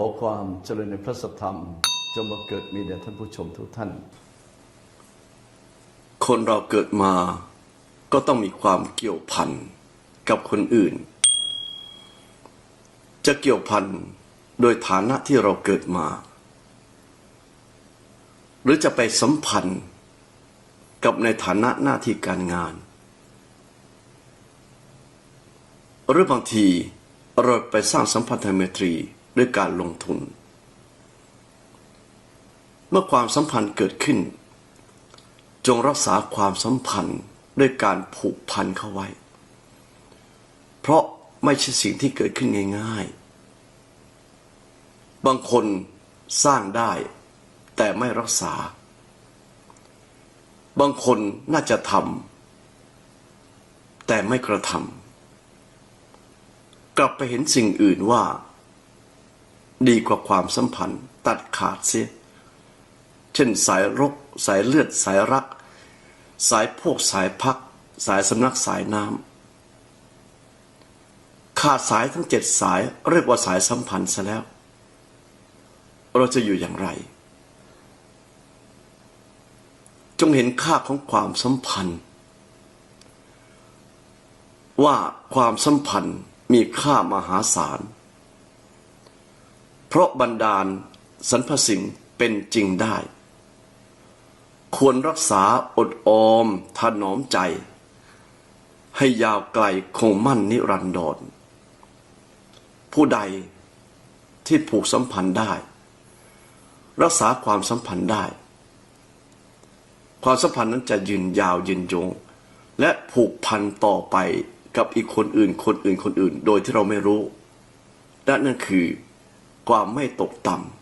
พอความเจริญในพระสัทธรรมจงบังเกิดมีแด่ท่านผู้ชมทุกท่าน คนเราเกิดมาก็ต้องมีความเกี่ยวพันกับคนอื่น จะเกี่ยวพันโดยฐานะที่เราเกิดมา หรือจะไปสัมพันธ์กับในฐานะหน้าที่การงาน หรือบางทีเราไปสร้างสัมพันธไมตรี ด้วยการลงทุน เมื่อความสัมพันธ์เกิดขึ้น จงรักษาความสัมพันธ์ด้วยการผูกพันเข้าไว้ เพราะไม่ใช่สิ่งที่เกิดขึ้นง่าย ๆ บางคนสร้างได้ แต่ไม่รักษา บางคนน่าจะทำแต่ไม่กระทำกลับไปเห็นสิ่งอื่นว่า ดีกว่าความสัมพันธ์ ตัดขาดเสีย เช่นสายรก สายเลือด สายรัก สายพวกสายพัก สายสำนักสายน้ำขาดสายทั้งเจ็ดสายเรียกว่าสายสัมพันธ์ซะแล้ว เราจะอยู่อย่างไร จงเห็นค่าของความสัมพันธ์ ว่าความสัมพันธ์มีค่ามหาศาล ราะบันดาลสรรพสิ่งเป็นจริงได้ ควรรักษาอดออมถนอมใจ ให้ยาวไกลคงมั่นนิรันดรผู้ใดที่ผูกสัมพันธ์ได้ รักษาความสัมพันธ์ได้ ความสัมพันธ์นั้นจะยืนยาวยืนยง และผูกพันต่อไปกับอีกคนอื่นคนอื่นคนอื่น โดยที่เราไม่รู้และนั่นคือ ความไม่ตกต่ำ